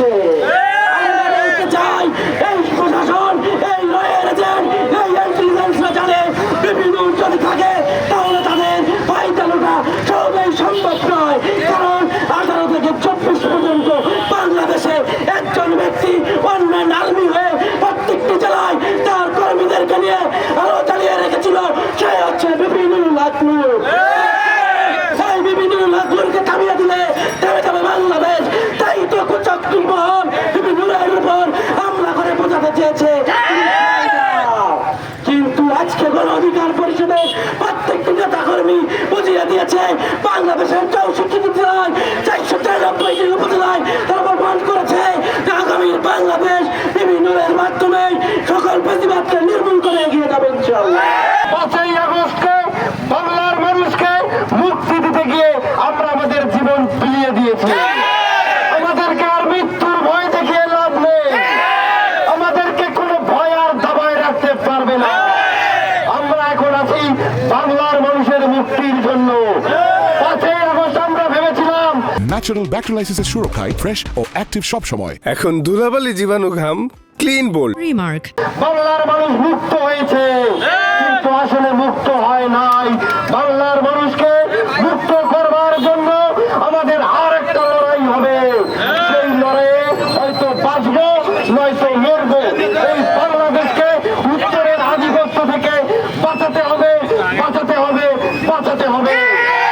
আছে। বিভিন্ন থাকে তাহলে তাদের সম্ভব নয়। কারণ আঠারো থেকে চব্বিশ পর্যন্ত বাংলাদেশে একজন ব্যক্তি প্রত্যেকটি জেলায় তার কর্মীদেরকে নিয়ে রেখেছিল। সে হচ্ছে বিভিন্ন হ্যাঁ। সেই থামিয়ে দিলে বাংলাদেশ প্রত্যেকটি কর্মী দিয়েছে বাংলাদেশের চৌষট্টি চারশো তিরানব্বইটি ন্যাচারাল ব্যাকটেরিয়ালাইসিসের সুরক্ষায় ফ্রেশ ও অ্যাক্টিভ সব সময় এখন ধুলাবালি জীবাণু ঘাম ক্লিন বোল্ড রিমার্ক বাংলার মানুষ মুক্ত হয়েছে। কিন্তু আসলে মুক্ত হয় নাই।